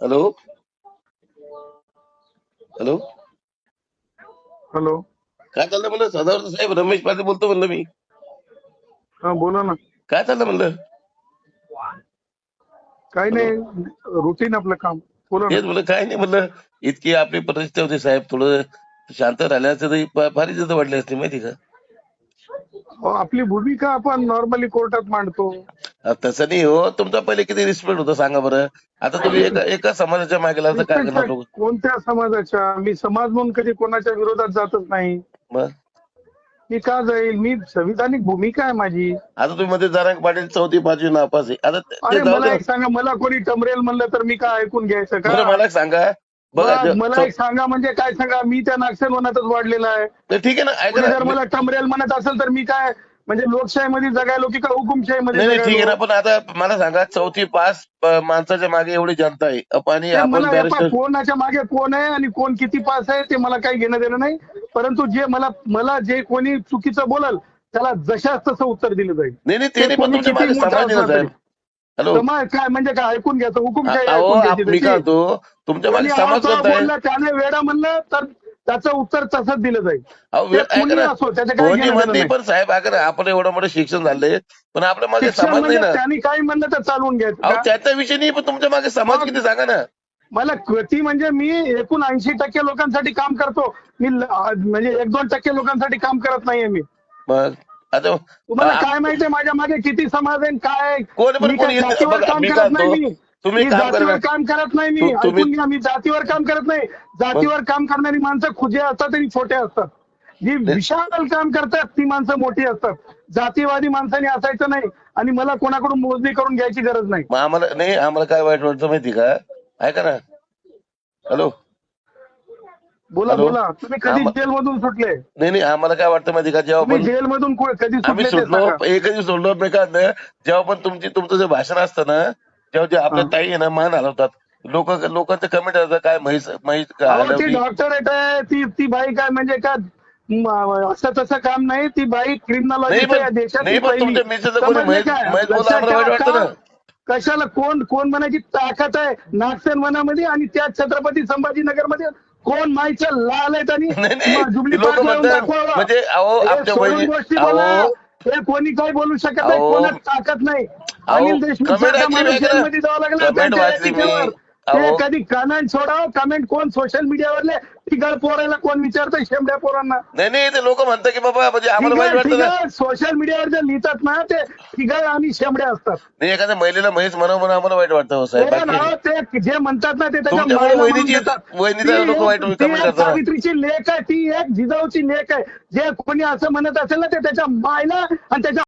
Hello? Hello? Hello? काय चाललं म्हणलं? सदावर्त साहेब रमेश पाटील बोलतो म्हणलं मी. हा बोला ना. काय चाललं म्हणलं? काही नाही रुटीन आपलं काम. बोला तेच म्हणलं काय नाही म्हणलं. इतकी आपली प्रतिष्ठा होती साहेब थोडं शांत राहिल्याचं तरी फ- फार इज्जत वाढली असते माहिती का? आपली भूमिका आपण नॉर्मली कोर्टात मांडतो. तसं नाही हो. तुमचा पहिले किती रिस्पेक्ट होता सांगा बरं. आता तुम्ही एका एका समाजाच्या मागे लागता काय करणार लोक? कोणत्या समाजाच्या? मी समाज म्हणून कधी कोणाच्या विरोधात जातच नाही. मग? मी का जाईल? मी संविधानिक भूमिका आहे माझी. आता तुम्ही मध्ये जरांग पाटील चौथी पाचवी नापास आहे. आता ते- अरे ते जाऊ मला द्या. एक सांगा मला कोणी टमरेल म्हणलं तर मी काय ऐकून घ्यायचं? बरं का मला एक सांगा. बघा मला एक सांगा म्हणजे काय सांगा? मी त्या नागसेवनातच वाढलेला आहे. ठीक आहे ना ऐका कोणी जर मला टमरेल म्हणत असेल तर मी काय म्हणजे लोकशाहीमध्ये जगायलो की का हुकुमशाहीमध्ये नाही नाही ठीक आहे ना? पण आता मला सांगा चौथी पास माणसाच्या मागे एवढी जनता आहे. आणि आपण कोणाच्या मागे कोण आहे आणि कोण किती पास आहे ते मला काही घेणं देणं नाही. परंतु जे मला मला जे कोणी चुकीचं बोलल त्याला जशाच तसं उत्तर दिलं जाईल. नाही नाही ते पण तुमच्या मागे समाज हॅलो. काय म्हणजे काय? ऐकून घ्यायचं अहो ऐकून घ्यायची मी काय त्याची. म्हणतो तुमच्या समाज बोलला त्याने वेडा म्हणलं तर त्याचं उत्तर तसंच दिलं जाईल. अहो ते वे- ऐका कोणी ना असो त्याचं काही कोणी घेणं देणं म्हणते नाही. पण साहेब ऐका ना आपण एवढं मोठं शिक्षण झालंय पण आपल्या मागे शिक्षण समाज नाही म्हणजे ना. त्यांनी काही म्हणलं तर चालवून घ्यायचं अहो का? त्याचा विषय नाही पण तुमच्या मागे समाज किती सांगा ना. मला कृती म्हणजे मी एकूण ऐंशी टक्के लोकांसाठी काम करतो. मी ल- आ- म्हणजे एक दोन टक्के लोकांसाठी काम करत नाहीये मी. मग? आता तुम्हाला काय माहितीये माझ्या मागे किती समाज आहे काय? कोण पण मी कोणी काय येत- जातीवर बघा, काम मी करत नाही मी. तुम्ही मी काम जातीवर करा काम करत नाही मी. तु- तुम्ही- ऐकून घ्या मी जातीवर काम करत नाही. जातीवर काम करणारी माणसं खुजे असतात आणि छोटे असतात. जी विशाल काम करतात ती माणसं मोठी असतात. जातीवादी माणसाने असायचं नाही आणि मला कोणाकडून मोजणी करून घ्यायची गरज नाही. मग आम्हाला नाही आम्हाला काय वाईट वाटतं माहिती का? ऐका ना. हॅलो. बोला? बोला. तुम्ही कधी आम- जेलमधून सुटले? नाही नाही आम्हाला काय वाटतं माहिती का? जेव्हा तुम्ही पण जेलमधून को- कधी आम्ही सुटले ते सुटलो. एकच सोडलो काय म्हणतो, जेव्हा पण तुमची तुमचं जे भाषण असतं ना जेव्हा जे आपल्या हा. ताई आहे ना मान हलवतात लोक लोकांचं कमेंट असतं काय म्हैस म्हैस का अहो, ती हलवली डॉक्टर आहे ती ती बाई काय म्हणजे का म- असं तसं काम नाही. ती बाई नाही क्रिमिनॉलॉजी पण या देशात नाही पण तुमच्या मिसेसचं कोणी म्हैस म्हैस बोललं लक्षात आम्हाला वाईट ठेवा वाटतं का? ना कशाला? कोण कोण म्हणायची? ताकद आहे. नागसेन वनामध्ये आणि त्या छत्रपती संभाजीनगरमध्ये कोण माईचं लाल आहेत आणि नाही नाही म- जुबली लोक पार्क लावून म्हणतात दाखवावं. म्हणजे अहो हे आमच्या सोडून बहिणी गोष्टी बोला. अहो हे कोणी काही बोलू शकत नाही अहो. कोणाच ताकद नाही अहो, अनिल देशमुख comment सारखा वाचली माणूस मी ऐका. जेलमध्ये जावं लागलं comment त्यांच्या वाचली मी. याचिकेवर. ते. कधी कमेंट सोडाव? कमेंट कोण सोशल मीडियावरले तिघड पोरायला कोण विचारतं शेमड्या पोरांना. नाही नाही ते लोक म्हणतात की बाबा म्हणजे आम्हाला वाईट वाटतं ना. सोशल मीडियावर जे लिहितात ना ते तिघड आणि शेमड्या असतात. नाही एखाद्या महिलेला म्हैस म्हणा म्हणून आम्हाला वाईट वाटतं हो साहेब. ते बाकी जे म्हणतात ना ते त्याच्या तुमच्यामुळे मायला ती लोकं वाईट एक- ती comment एक करतात. सावित्रीची लेख आहे ती एक जिजाऊची लेख आहे. जे कोणी असं म्हणत असेल ना ते त्याच्या मायला आणि त्याच्या